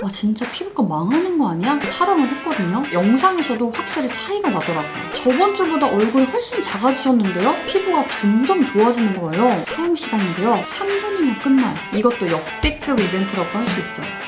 와 진짜 피부과 망하는 거 아니야? 촬영을 했거든요. 영상에서도 확실히 차이가 나더라고요. 저번 주보다 얼굴이 훨씬 작아지셨는데요? 피부가 점점 좋아지는 거예요. 사용 시간인데요. 3분이면 끝나요. 이것도 역대급 이벤트라고 할 수 있어요.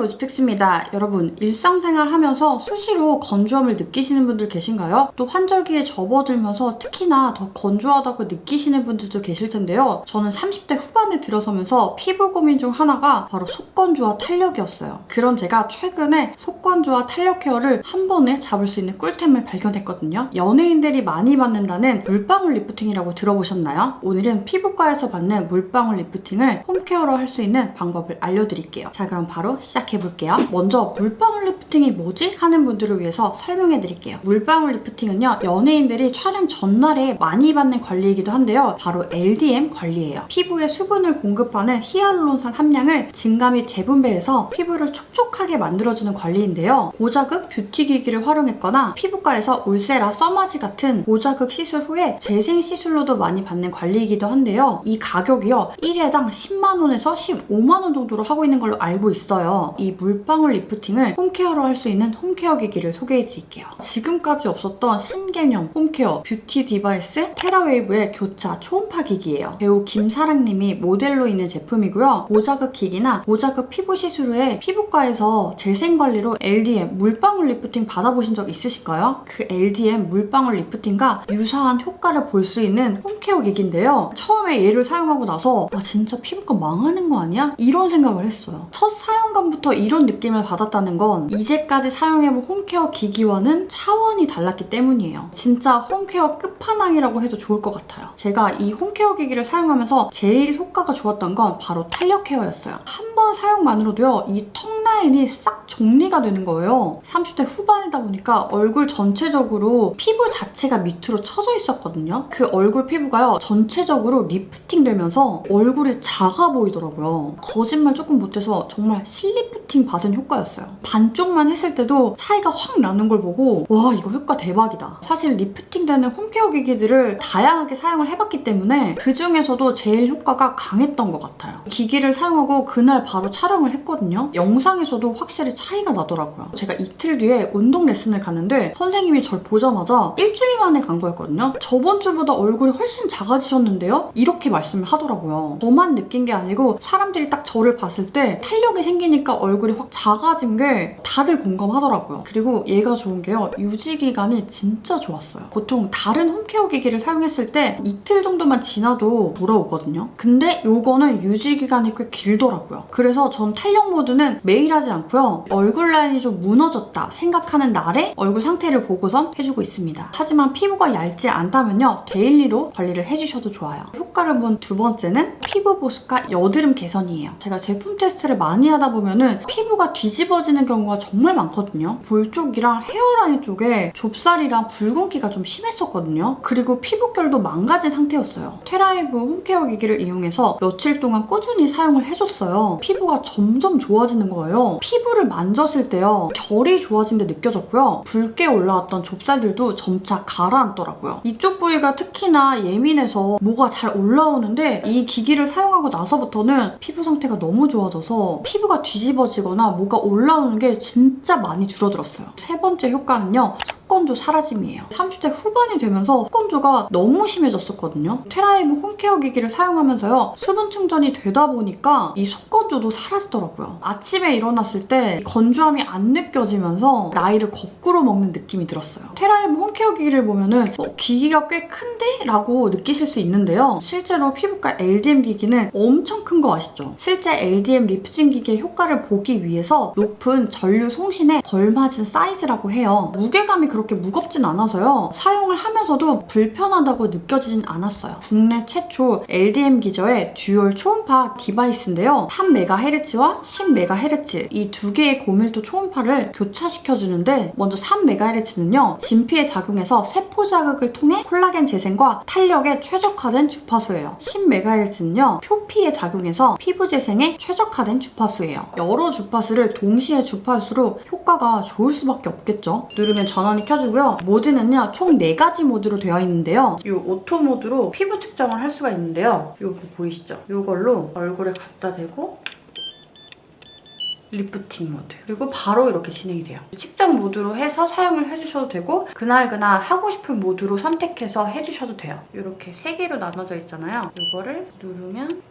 로지픽스입니다. 여러분 일상생활 하면서 수시로 건조함을 느끼시는 분들 계신가요? 또 환절기에 접어들면서 특히나 더 건조하다고 느끼시는 분들도 계실 텐데요. 저는 30대 후반에 들어서면서 피부 고민 중 하나가 바로 속건조와 탄력이었어요. 그런 제가 최근에 속건조와 탄력 케어를 한 번에 잡을 수 있는 꿀템을 발견했거든요. 연예인들이 많이 받는다는 물방울 리프팅이라고 들어보셨나요? 오늘은 피부과에서 받는 물방울 리프팅을 홈케어로 할 수 있는 방법을 알려드릴게요. 자 그럼 바로 시작 해 볼게요. 먼저 물방울 리프팅이 뭐지? 하는 분들을 위해서 설명해 드릴게요. 물방울 리프팅은요 연예인들이 촬영 전날에 많이 받는 관리이기도 한데요. 바로 LDM 관리예요. 피부에 수분을 공급하는 히알루론산 함량을 증가 및 재분배해서 피부를 촉촉하게 만들어주는 관리인데요. 고자극 뷰티 기기를 활용했거나 피부과에서 울세라, 써마지 같은 고자극 시술 후에 재생 시술로도 많이 받는 관리이기도 한데요. 이 가격이요 1회당 10만 원에서 15만 원 정도로 하고 있는 걸로 알고 있어요. 이 물방울 리프팅을 홈케어로 할 수 있는 홈케어 기기를 소개해드릴게요. 지금까지 없었던 신개념 홈케어 뷰티 디바이스 테라웨이브의 교차 초음파 기기예요. 배우 김사랑님이 모델로 있는 제품이고요. 모자극 기기나 모자극 피부 시술 후에 피부과에서 재생 관리로 LDM 물방울 리프팅 받아보신 적 있으실까요? 그 LDM 물방울 리프팅과 유사한 효과를 볼 수 있는 홈케어 기기인데요. 처음에 얘를 사용하고 나서 아 진짜 피부과 망하는 거 아니야? 이런 생각을 했어요. 첫 사용감부터 이런 느낌을 받았다는 건 이제까지 사용해본 홈케어 기기와는 차원이 달랐기 때문이에요. 진짜 홈케어 끝판왕이라고 해도 좋을 것 같아요. 제가 이 홈케어 기기를 사용하면서 제일 효과가 좋았던 건 바로 탄력 케어였어요. 한 번 사용만으로도요, 이 턱 라인이 싹 정리가 되는 거예요. 30대 후반이다 보니까 얼굴 전체적으로 피부 자체가 밑으로 처져 있었거든요. 그 얼굴 피부가요, 전체적으로 리프팅 되면서 얼굴이 작아 보이더라고요. 거짓말 조금 못해서 정말 실리프팅 받은 효과였어요. 반쪽만 했을 때도 차이가 확 나는 걸 보고 와 이거 효과 대박이다. 사실 리프팅 되는 홈케어 기기들을 다양하게 사용을 해봤기 때문에 그 중에서도 제일 효과가 강했던 것 같아요. 기기를 사용하고 그날 바로 촬영을 했거든요. 영상에서도 확실히 차이가 나더라고요. 제가 이틀 뒤에 운동 레슨을 갔는데 선생님이 절 보자마자 일주일 만에 간 거였거든요. 저번 주보다 얼굴이 훨씬 작아지셨는데요? 이렇게 말씀을 하더라고요. 저만 느낀 게 아니고 사람들이 딱 저를 봤을 때 탄력이 생기니까 얼굴이 확 작아진 게 다들 공감하더라고요. 그리고 얘가 좋은 게요. 유지 기간이 진짜 좋았어요. 보통 다른 홈케어 기기를 사용했을 때 이틀 정도만 지나도 돌아오거든요. 근데 요거는 유지 기간이 꽤 길더라고요. 그래서 전 탄력 모드는 매일 하지 않고요. 얼굴 라인이 좀 무너졌다 생각하는 날에 얼굴 상태를 보고선 해주고 있습니다. 하지만 피부가 얇지 않다면요. 데일리로 관리를 해주셔도 좋아요. 효과를 본 두 번째는 피부 보습과 여드름 개선이에요. 제가 제품 테스트를 많이 하다 보면은 피부가 뒤집어지는 경우가 정말 많거든요. 볼 쪽이랑 헤어라인 쪽에 좁쌀이랑 붉은기가 좀 심했었거든요. 그리고 피부결도 망가진 상태였어요. 테라이브 홈케어 기기를 이용해서 며칠 동안 꾸준히 사용을 해줬어요. 피부가 점점 좋아지는 거예요. 피부를 만졌을 때요. 결이 좋아진 게 느껴졌고요. 붉게 올라왔던 좁쌀들도 점차 가라앉더라고요. 이쪽 부위가 특히나 예민해서 뭐가 잘 올라오는데 이 기기를 사용하고 나서부터는 피부 상태가 너무 좋아져서 피부가 뒤집어지거나 뭐가 올라오는 게 진짜 많이 줄어들었어요. 세 번째 효과는요. 속건조 사라짐이에요. 30대 후반이 되면서 속건조가 너무 심해졌었거든요. 테라이브 홈케어 기기를 사용하면서요. 수분 충전이 되다 보니까 이 속건조도 사라지더라고요. 아침에 일어났을 때 건조함이 안 느껴지면서 나이를 거꾸로 먹는 느낌이 들었어요. 테라이브 홈케어 기기를 보면은 어, 기기가 꽤 큰데? 라고 느끼실 수 있는데요. 실제로 피부과 LDM 기기는 엄청 큰 거 아시죠? 실제 LDM 리프팅 기기의 효과를 보기 위해서 높은 전류 송신에 걸맞은 사이즈라고 해요. 무게감이 그렇게 무겁진 않아서요. 사용을 하면서도 불편하다고 느껴지진 않았어요. 국내 최초 LDM 기저의 듀얼 초음파 디바이스인데요. 3 3MHz와 10MHz 이 두 개의 고밀도 초음파를 교차시켜주는데 먼저 3MHz는요 진피에 작용해서 세포 자극을 통해 콜라겐 재생과 탄력에 최적화된 주파수예요. 10MHz는요 표피에 작용해서 피부 재생에 최적화된 주파수예요. 여러 주파수를 동시에 주파수로 효과가 좋을 수밖에 없겠죠. 누르면 전원이 켜지고요. 모드는요 총 4가지 모드로 되어 있는데요. 이 오토 모드로 피부 측정을 할 수가 있는데요. 이거 보이시죠? 이걸로 얼굴에 갖다 대고 리프팅 모드 그리고 바로 이렇게 진행이 돼요 측정 모드로 해서 사용을 해주셔도 되고 그날그날 하고 싶은 모드로 선택해서 해주셔도 돼요 이렇게 세 개로 나눠져 있잖아요 이거를 누르면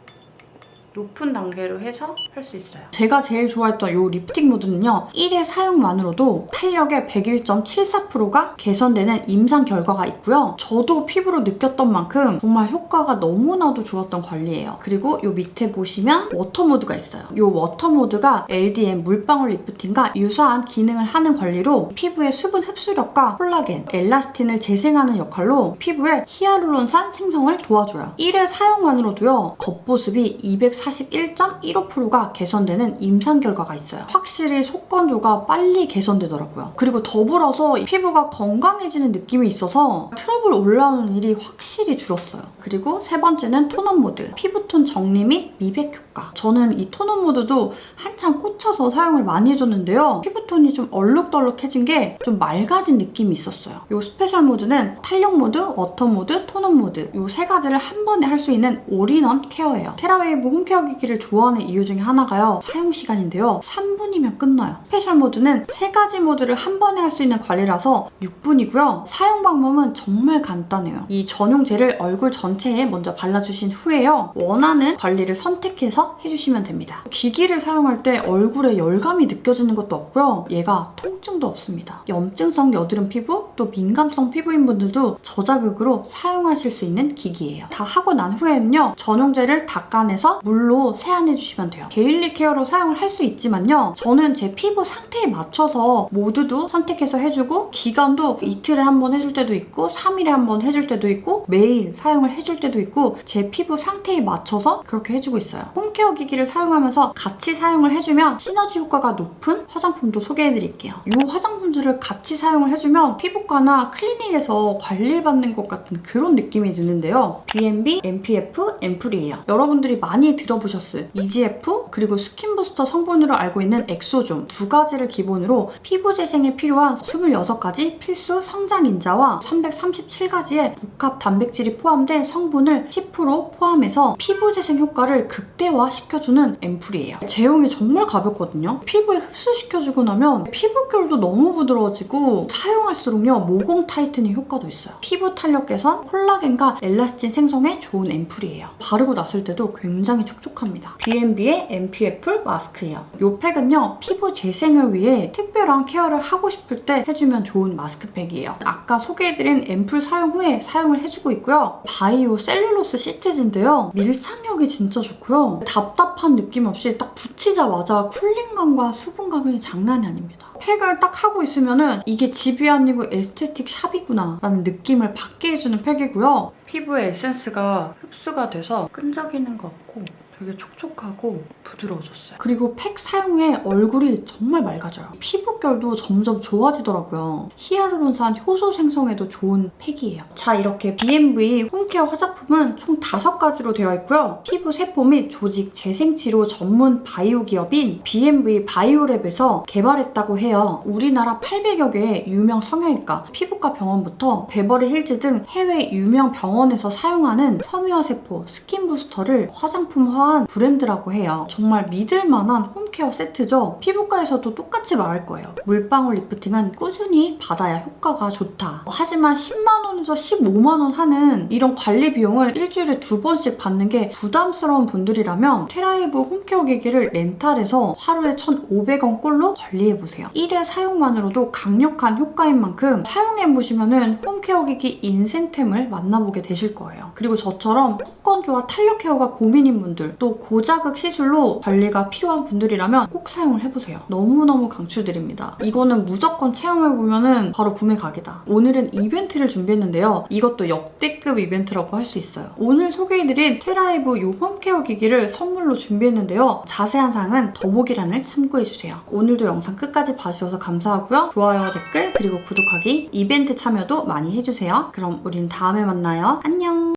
높은 단계로 해서 할 수 있어요. 제가 제일 좋아했던 이 리프팅 모드는요. 1회 사용만으로도 탄력의 101.74%가 개선되는 임상 결과가 있고요. 저도 피부로 느꼈던 만큼 정말 효과가 너무나도 좋았던 관리예요. 그리고 이 밑에 보시면 워터 모드가 있어요. 이 워터 모드가 LDM 물방울 리프팅과 유사한 기능을 하는 관리로 피부의 수분 흡수력과 콜라겐, 엘라스틴을 재생하는 역할로 피부에 히알루론산 생성을 도와줘요. 1회 사용만으로도요. 겉보습이 241.15%가 개선되는 임상 결과가 있어요. 확실히 속건조가 빨리 개선되더라고요. 그리고 더불어서 이 피부가 건강해지는 느낌이 있어서 트러블 올라오는 일이 확실히 줄었어요. 그리고 세 번째는 톤업 모드. 피부톤 정리 및 미백 효과. 저는 이 톤업 모드도 한참 꽂혀서 사용을 많이 해줬는데요. 피부톤이 좀 얼룩덜룩해진 게 좀 맑아진 느낌이 있었어요. 이 스페셜 모드는 탄력 모드, 워터 모드, 톤업 모드 이 세 가지를 한 번에 할 수 있는 올인원 케어예요. 테라웨이브 홈케어 기기를 좋아하는 이유 중에 하나가요. 사용 시간인데요. 3분이면 끝나요. 스페셜 모드는 세 가지 모드를 한 번에 할 수 있는 관리라서 6분이고요. 사용 방법은 정말 간단해요. 이 전용 젤을 얼굴 전체에 먼저 발라주신 후에요. 원하는 관리를 선택해서 해주시면 됩니다. 기기를 사용할 때 얼굴에 열감이 느껴지는 것도 없고요. 얘가 통증도 없습니다. 염증성 여드름 피부, 또 민감성 피부인 분들도 저자극으로 사용하실 수 있는 기기예요. 다 하고 난 후에는요. 전용 젤을 닦아내서 물로 세안해주시면 돼요. 데일리 케어로 사용을 할 수 있지만요. 저는 제 피부 상태에 맞춰서 모두도 선택해서 해주고 기간도 이틀에 한 번 해줄 때도 있고 3일에 한 번 해줄 때도 있고 매일 사용을 해줄 때도 있고 제 피부 상태에 맞춰서 그렇게 해주고 있어요. 홈케어 기기를 사용하면서 같이 사용을 해주면 시너지 효과가 높은 화장품도 소개해드릴게요. 이 화장품들을 같이 사용을 해주면 피부과나 클리닉에서 관리받는 것 같은 그런 느낌이 드는데요. B&B, MPF, 앰플이에요. 여러분들이 많이 들어보셨을 EGF 그리고 스킨 부스터 성분으로 알고 있는 엑소존 두 가지를 기본으로 피부 재생에 필요한 26가지 필수 성장 인자와 337가지의 복합 단백질이 포함된 성분을 10% 포함해서 피부 재생 효과를 극대화 시켜주는 앰플이에요. 제형이 정말 가볍거든요. 피부에 흡수시켜주고 나면 피부결도 너무 부드러워지고 사용할수록요 모공 타이트닝 효과도 있어요. 피부 탄력 개선, 콜라겐과 엘라스틴 생성에 좋은 앰플이에요. 바르고 났을 때도 굉장히 촉촉합니다. B&B의 MPF 마스크예요. 이 팩은요 피부 재생을 위해 특별한 케어를 하고 싶을 때 해주면 좋은 마스크팩이에요. 아까 소개해드린 앰플 사용 후에 사용을 해주고 있고요. 바이오 셀룰로스 시트지인데요. 밀착력이 진짜 좋고요. 답답한 느낌 없이 딱 붙이자마자 쿨링감과 수분감이 장난이 아닙니다. 팩을 딱 하고 있으면은 이게 집이 아니고 에스테틱 샵이구나 라는 느낌을 받게 해주는 팩이고요. 피부에 에센스가 흡수가 돼서 끈적이는 거 없고 되게 촉촉하고 부드러워졌어요. 그리고 팩 사용 후에 얼굴이 정말 맑아져요. 피부결도 점점 좋아지더라고요. 히아루론산 효소 생성에도 좋은 팩이에요. 자, 이렇게 B&V 홈케어 화장품은 총 5가지로 되어 있고요. 피부 세포 및 조직 재생 치료 전문 바이오 기업인 B&V 바이오랩에서 개발했다고 해요. 우리나라 800여 개의 유명 성형외과, 피부과 병원부터 베버리 힐즈 등 해외 유명 병원에서 사용하는 섬유화 세포 스킨 부스터를 화장품화 한 브랜드라고 해요. 정말 믿을 만한 홈케어 세트죠. 피부과에서도 똑같이 말할 거예요. 물방울 리프팅은 꾸준히 받아야 효과가 좋다. 하지만 10만 원 에서 15만 원 하는 이런 관리 비용을 일주일에 두 번씩 받는 게 부담스러운 분들이라면 테라이브 홈케어 기기를 렌탈해서 하루에 1,500원 꼴로 관리해보세요. 1회 사용만으로도 강력한 효과인 만큼 사용해보시면 홈케어 기기 인생템을 만나보게 되실 거예요. 그리고 저처럼 속건조와 탄력 케어가 고민인 분들 또 고자극 시술로 관리가 필요한 분들이라면 꼭 사용을 해보세요. 너무너무 강추드립니다. 이거는 무조건 체험해보면 바로 구매 각이다. 오늘은 이벤트를 준비했는데 있는데요. 이것도 역대급 이벤트라고 할 수 있어요. 오늘 소개해드린 테라이브 요 홈케어 기기를 선물로 준비했는데요. 자세한 사항은 더보기란을 참고해주세요. 오늘도 영상 끝까지 봐주셔서 감사하고요. 좋아요와 댓글 그리고 구독하기, 이벤트 참여도 많이 해주세요. 그럼 우린 다음에 만나요. 안녕!